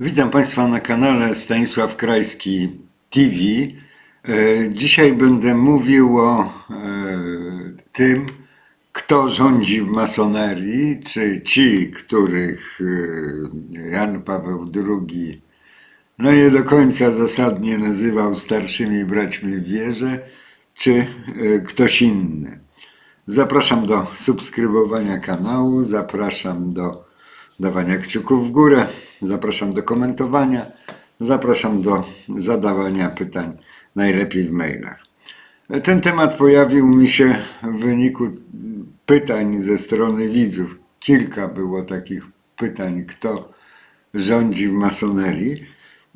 Witam Państwa na kanale Stanisław Krajski TV. E, Dzisiaj będę mówił o e, tym, kto rządzi w masonerii, czy ci, których e, Jan Paweł II no nie do końca zasadnie nazywał starszymi braćmi w wierze, czy ktoś inny. Zapraszam do subskrybowania kanału, zapraszam do dawania kciuków w górę, zapraszam do komentowania, zapraszam do zadawania pytań, najlepiej w mailach. Ten temat pojawił mi się w wyniku pytań ze strony widzów. Kilka było takich pytań, kto rządzi w masonerii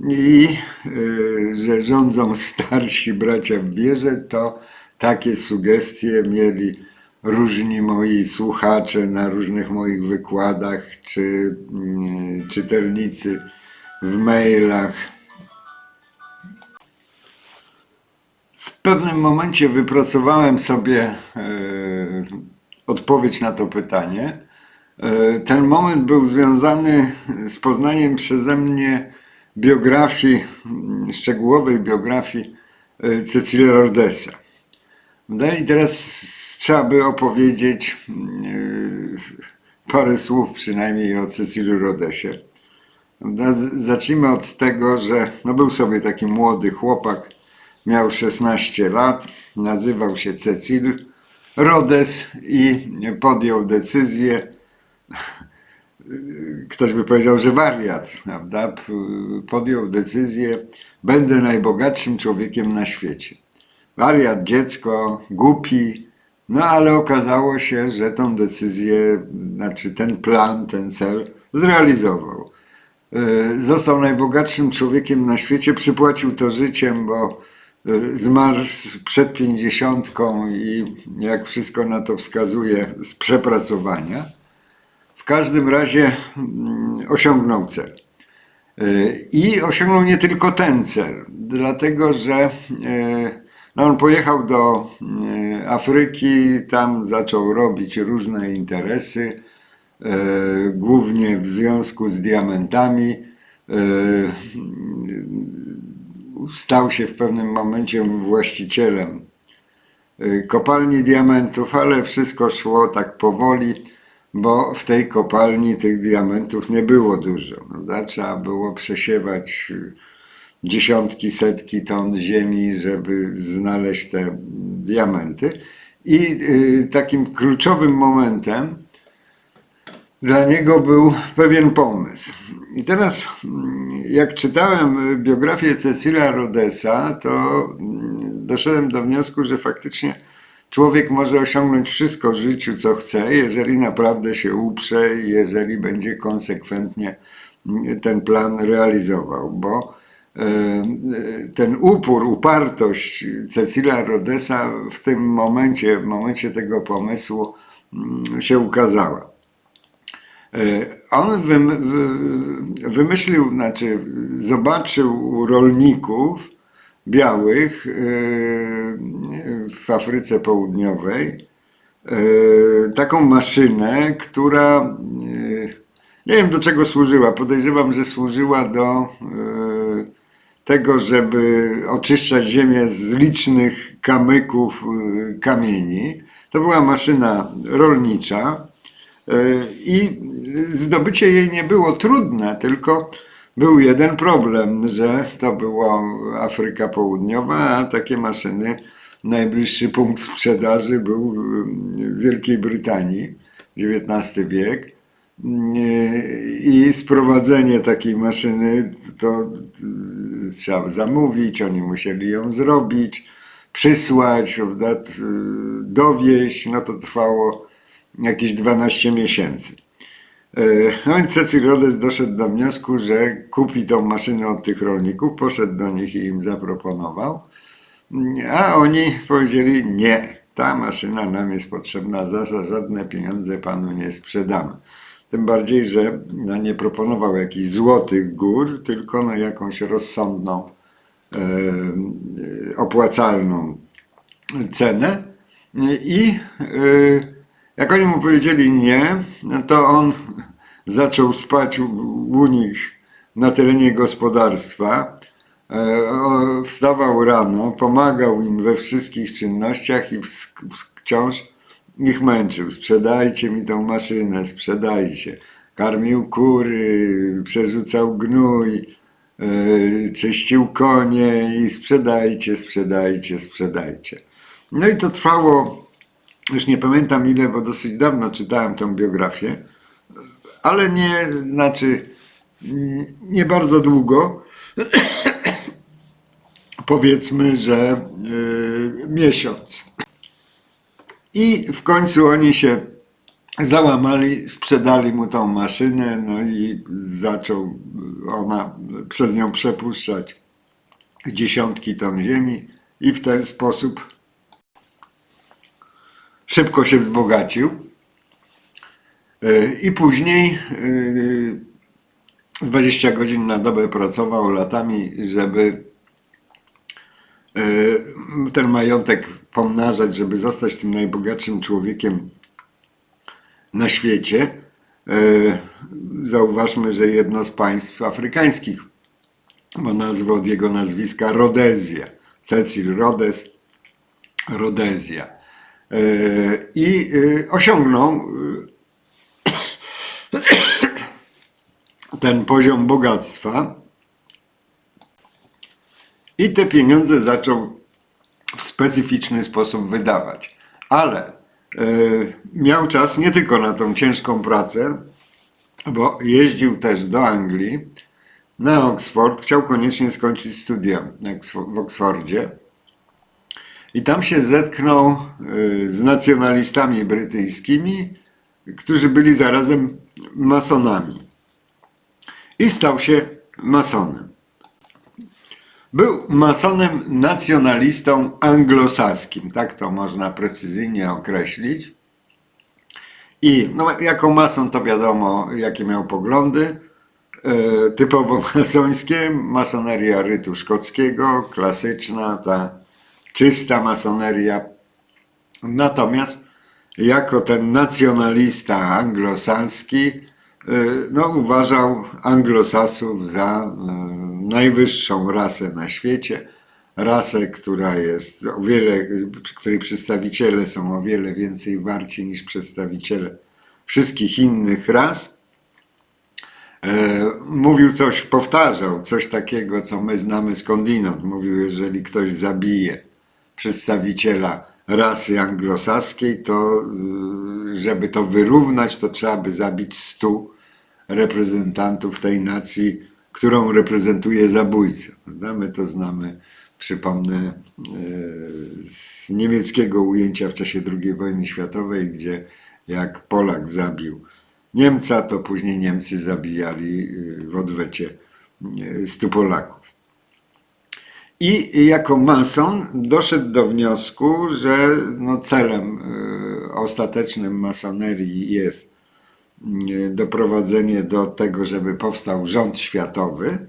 i y, że rządzą starsi bracia w wierze, to takie sugestie mieli różni moi słuchacze na różnych moich wykładach, czy y, czytelnicy w mailach. W pewnym momencie wypracowałem sobie e, odpowiedź na to pytanie. E, Ten moment był związany z poznaniem przeze mnie biografii, mm, szczegółowej biografii e, Cecilia Rodesa. No i teraz trzeba by opowiedzieć mm, e, parę słów przynajmniej o Ceciliu Rodesie. Z- Zacznijmy od tego, że no był sobie taki młody chłopak, miał 16 lat, nazywał się Cecil Rodes i podjął decyzję, ktoś by powiedział, że wariat, prawda? Podjął decyzję, będę najbogatszym człowiekiem na świecie. Wariat, dziecko, głupi, no ale okazało się, że tą decyzję, znaczy ten plan, ten cel zrealizował. Y, Został najbogatszym człowiekiem na świecie, przypłacił to życiem, bo y, zmarł przed pięćdziesiątką i jak wszystko na to wskazuje, z przepracowania. W każdym razie mm, osiągnął cel. Y, I osiągnął nie tylko ten cel, dlatego że on pojechał do y, Afryki, tam zaczął robić różne interesy, y, głównie w związku z diamentami. Y, Stał się w pewnym momencie właścicielem kopalni diamentów, ale wszystko szło tak powoli, bo w tej kopalni tych diamentów nie było dużo. Prawda? Trzeba było przesiewać dziesiątki, setki ton ziemi, żeby znaleźć te diamenty. I y, takim kluczowym momentem dla niego był pewien pomysł. I teraz, mm, jak czytałem biografię Cecilia Rodesa, to mm, doszedłem do wniosku, że faktycznie człowiek może osiągnąć wszystko w życiu, co chce, jeżeli naprawdę się uprze jeżeli będzie konsekwentnie mm, ten plan realizował, bo ten upór, upartość Cecilia Rodesa w tym momencie, w momencie tego pomysłu mm, się ukazała. E, On wym- wy- wymyślił, znaczy zobaczył u rolników białych e, w Afryce Południowej taką maszynę, która nie wiem do czego służyła. Podejrzewam, że służyła do tego, żeby oczyszczać ziemię z licznych kamyków e, kamieni. To była maszyna rolnicza. I zdobycie jej nie było trudne, tylko był jeden problem, że to była Afryka Południowa, a takie maszyny, najbliższy punkt sprzedaży był w Wielkiej Brytanii, XIX wiek. I sprowadzenie takiej maszyny to trzeba zamówić, oni musieli ją zrobić, przysłać, prawda, dowieść, no to trwało jakieś 12 miesięcy. E, No więc Cecil Rhodes doszedł do wniosku, że kupi tą maszynę od tych rolników, poszedł do nich i im zaproponował, a oni powiedzieli nie, ta maszyna nam jest potrzebna, za żadne pieniądze panu nie sprzedamy. Tym bardziej, że no, nie proponował jakichś złotych gór, tylko no, jakąś rozsądną, e, opłacalną cenę i e, jak oni mu powiedzieli nie, no to on zaczął spać u, u nich na terenie gospodarstwa. E, Wstawał rano, pomagał im we wszystkich czynnościach i wciąż ich męczył. Sprzedajcie mi tą maszynę, sprzedajcie. Karmił kury, przerzucał gnój, e, czyścił konie i sprzedajcie, sprzedajcie, sprzedajcie. No i to trwało, już nie pamiętam ile, bo dosyć dawno czytałem tą biografię, ale nie, znaczy nie bardzo długo. Powiedzmy, że y, miesiąc. I w końcu oni się załamali, sprzedali mu tą maszynę, no i zaczął ona przez nią przepuszczać dziesiątki ton ziemi i w ten sposób szybko się wzbogacił. Y, I później y, 20 godzin na dobę pracował latami, żeby y, ten majątek pomnażać, żeby zostać tym najbogatszym człowiekiem na świecie. Y, Zauważmy, że jedno z państw afrykańskich ma nazwę od jego nazwiska Rodezja. Cecil Rhodes, Rodezja. Y, I y, osiągnął ten poziom bogactwa i te pieniądze zaczął w specyficzny sposób wydawać. Ale e, miał czas nie tylko na tą ciężką pracę, bo jeździł też do Anglii, na Oxford, chciał koniecznie skończyć studia w Oksfordzie. I tam się zetknął e, z nacjonalistami brytyjskimi, którzy byli zarazem masonami. I stał się masonem. Był masonem nacjonalistą anglosaskim, tak to można precyzyjnie określić. I no, jako mason to wiadomo, jakie miał poglądy. E, typowo masońskie, masoneria rytu szkockiego, klasyczna, ta czysta masoneria. Natomiast jako ten nacjonalista anglosaski, no, uważał anglosasów za e, najwyższą rasę na świecie. Rasę, która jest o wiele, której przedstawiciele są o wiele więcej warci niż przedstawiciele wszystkich innych ras. E, Mówił coś, powtarzał coś takiego, co my znamy skądinąd. Mówił, jeżeli ktoś zabije przedstawiciela rasy anglosaskiej, to żeby to wyrównać, to trzeba by zabić stu reprezentantów tej nacji, którą reprezentuje zabójca. Prawda? My to znamy, przypomnę, e, z niemieckiego ujęcia w czasie II wojny światowej, gdzie jak Polak zabił Niemca, to później Niemcy zabijali y, w odwecie y, stu Polaków. I jako mason doszedł do wniosku, że no celem ostatecznym masonerii jest y, doprowadzenie do tego, żeby powstał rząd światowy,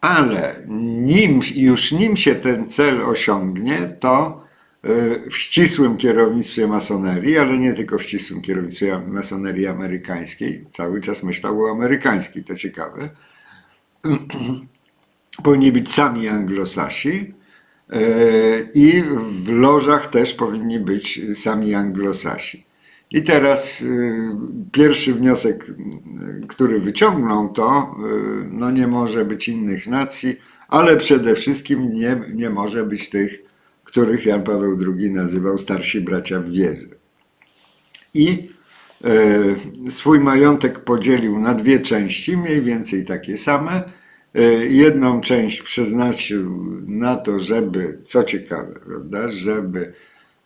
ale nim, już nim się ten cel osiągnie, to y, w ścisłym kierownictwie masonerii, ale nie tylko w ścisłym kierownictwie masonerii amerykańskiej, cały czas myślał o amerykańskiej, to ciekawe, powinni być sami anglosasi i w lożach też powinni być sami anglosasi. I teraz y, pierwszy wniosek, który wyciągnął, to y, no nie może być innych nacji, ale przede wszystkim nie, nie może być tych, których Jan Paweł II nazywał starsi bracia w wierze. I e, swój majątek podzielił na dwie części, mniej więcej takie same. E, Jedną część przeznaczył na to, żeby, co ciekawe, prawda, żeby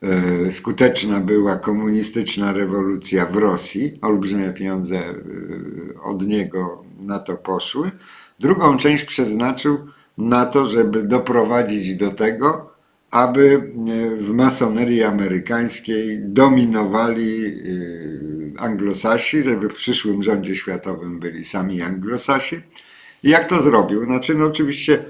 e, skuteczna była komunistyczna rewolucja w Rosji. Olbrzymie pieniądze e, od niego na to poszły. Drugą część przeznaczył na to, żeby doprowadzić do tego, aby w masonerii amerykańskiej dominowali anglosasi, żeby w przyszłym rządzie światowym byli sami anglosasi. I jak to zrobił? Znaczy, no oczywiście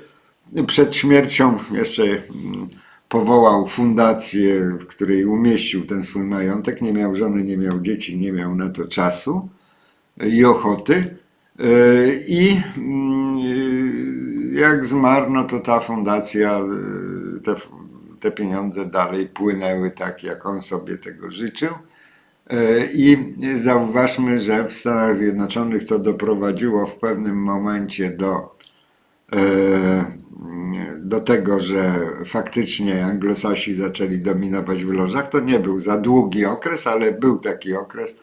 przed śmiercią jeszcze mm, powołał fundację, w której umieścił ten swój majątek. Nie miał żony, nie miał dzieci, nie miał na to czasu i ochoty. E, I mm, jak zmarł, no to ta fundacja, te, te pieniądze dalej płynęły tak, jak on sobie tego życzył. Y, I zauważmy, że w Stanach Zjednoczonych to doprowadziło w pewnym momencie do, y, do tego, że faktycznie anglosasi zaczęli dominować w lożach. To nie był za długi okres, ale był taki okres.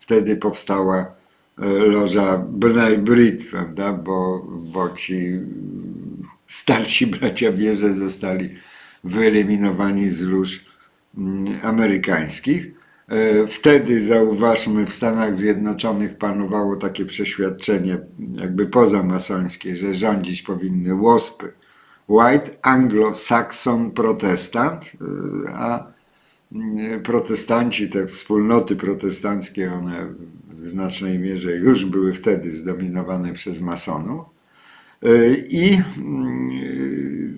Wtedy powstała e, loża B'nai Brit, prawda? Bo, bo ci starsi bracia wieże zostali wyeliminowani z lóż mm, amerykańskich. E, Wtedy zauważmy, w Stanach Zjednoczonych panowało takie przeświadczenie, jakby pozamasońskie, że rządzić powinny łospy. White Anglo-Saxon Protestant, y, a y, protestanci, te wspólnoty protestanckie, one w znacznej mierze już były wtedy zdominowane przez masonów. Y, I y,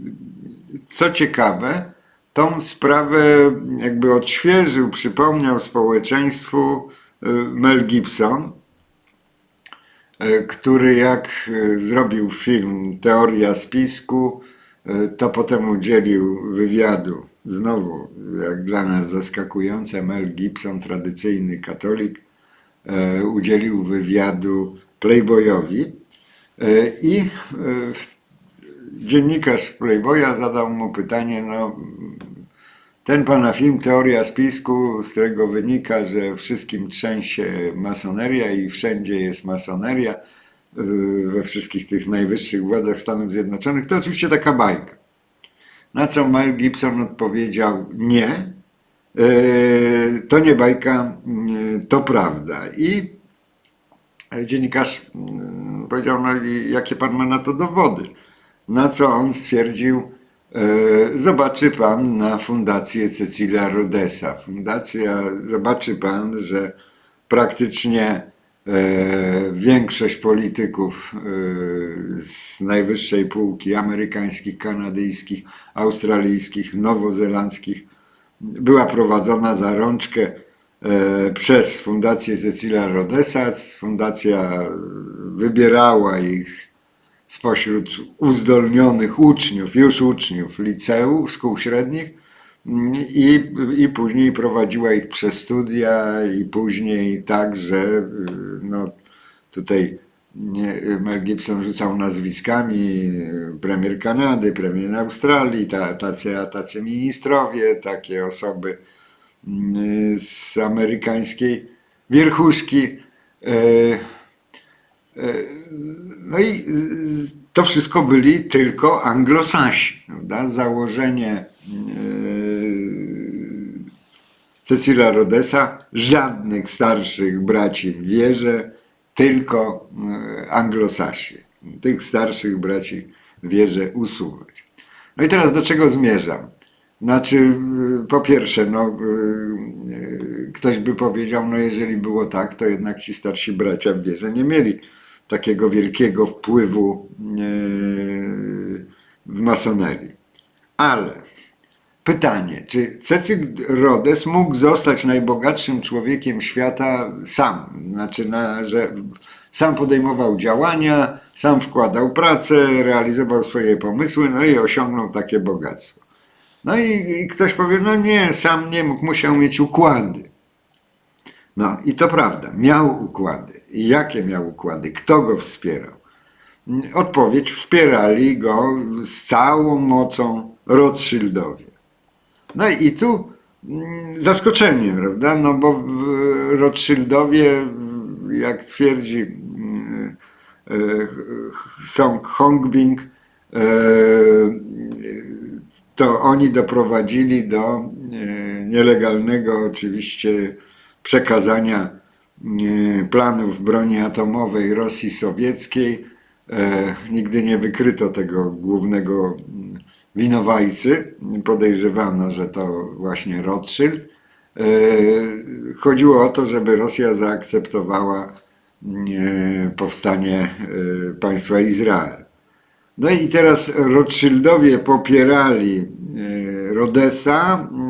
co ciekawe, tą sprawę jakby odświeżył, przypomniał społeczeństwu y, Mel Gibson, e, który jak e, zrobił film Teoria spisku, to potem udzielił wywiadu. Znowu, jak dla nas zaskakujące, Mel Gibson, tradycyjny katolik, udzielił wywiadu Playboyowi i dziennikarz Playboya zadał mu pytanie, no ten pana film Teoria spisku, z którego wynika, że wszystkim trzęsie masoneria i wszędzie jest masoneria yy, we wszystkich tych najwyższych władzach Stanów Zjednoczonych, to oczywiście taka bajka. Na co Mel Gibson odpowiedział nie, yy, to nie bajka, yy, to prawda. I dziennikarz powiedział, no jakie pan ma na to dowody? Na co on stwierdził, zobaczy pan na fundację Cecilia Rodesa. Fundacja, zobaczy pan, że praktycznie e, większość polityków e, z najwyższej półki amerykańskich, kanadyjskich, australijskich, nowozelandzkich była prowadzona za rączkę e, przez Fundację Cecilia Rodesa. Fundacja wybierała ich spośród uzdolnionych uczniów, już uczniów liceów, szkół średnich mm, i, i później prowadziła ich przez studia i później tak, że y, no, tutaj Mel Gibson rzucał nazwiskami y, premier Kanady, premier Australii, ta, tacy, tacy ministrowie, takie osoby mm, z amerykańskiej wierchuszki. Y, no i to wszystko byli tylko anglosasi. Prawda? Założenie yy, Cecilia Rodesa, żadnych starszych braci w wierze, tylko yy, anglosasi. Tych starszych braci w wierze usuwać. No i teraz do czego zmierzam? Znaczy, po pierwsze, no, ktoś by powiedział, no jeżeli było tak, to jednak ci starsi bracia w wierze nie mieli takiego wielkiego wpływu yy, w masonerii. Ale pytanie, czy Cecil Rhodes mógł zostać najbogatszym człowiekiem świata sam? Znaczy, na, że sam podejmował działania, sam wkładał pracę, realizował swoje pomysły, no i osiągnął takie bogactwo. No i, i ktoś powie, no nie, sam nie mógł, musiał mieć układy. No i to prawda, miał układy. I jakie miał układy? Kto go wspierał? Odpowiedź, wspierali go z całą mocą Rothschildowie. No i tu mm, zaskoczenie, prawda? No bo Rothschildowie, jak twierdzi mm, e, Song Hongbing, e, to oni doprowadzili do e, nielegalnego oczywiście przekazania e, planów broni atomowej Rosji Sowieckiej. E, Nigdy nie wykryto tego głównego mm, winowajcy. Podejrzewano, że to właśnie Rothschild. E, Chodziło o to, żeby Rosja zaakceptowała e, powstanie państwa Izrael. No i teraz Rothschildowie popierali Rodesa, mm,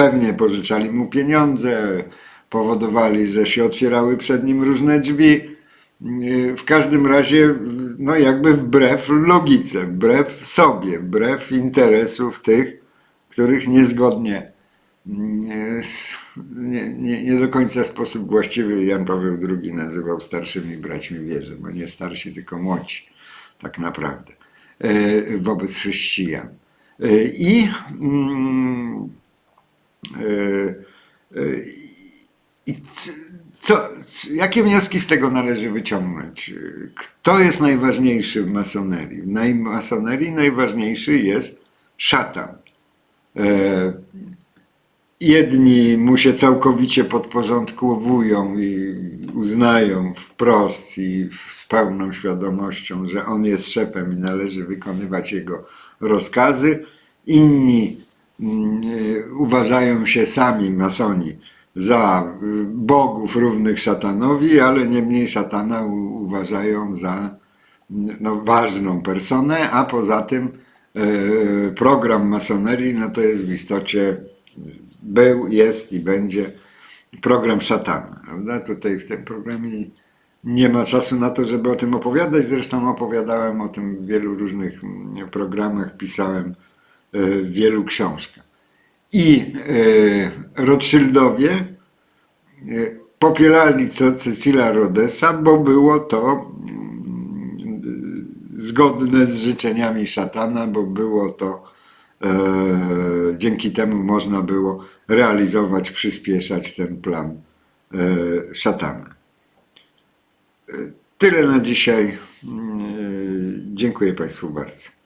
pewnie pożyczali mu pieniądze, powodowali, że się otwierały przed nim różne drzwi. E, W każdym razie no jakby wbrew logice, wbrew sobie, wbrew interesów tych, których niezgodnie, nie, s- nie, nie, nie do końca sposób właściwy Jan Paweł II nazywał starszymi braćmi wierzy, bo nie starsi, tylko młodsi, tak naprawdę, e, wobec chrześcijan. I mm, i c- co, c- jakie wnioski z tego należy wyciągnąć? Kto jest najważniejszy w masonerii? W masonerii najważniejszy jest szatan. E, jedni mu się całkowicie podporządkowują i uznają wprost i z pełną świadomością, że on jest szefem i należy wykonywać jego rozkazy. Inni e, uważają się sami masoni za y, bogów równych szatanowi, ale nie mniej szatana uważają za mm, no, ważną personę, a poza tym e, program masonerii no to jest w istocie był, jest i będzie program szatana. Prawda? Tutaj w tym programie nie ma czasu na to, żeby o tym opowiadać. Zresztą opowiadałem o tym w wielu różnych mm, programach, pisałem e, w wielu książkach. I e, Rothschildowie e, popierali Ce- Cecila Rodesa, bo było to mm, zgodne z życzeniami szatana, bo było to e, dzięki temu można było realizować, przyspieszać ten plan szatana. Tyle na dzisiaj. Mm, Dziękuję Państwu bardzo.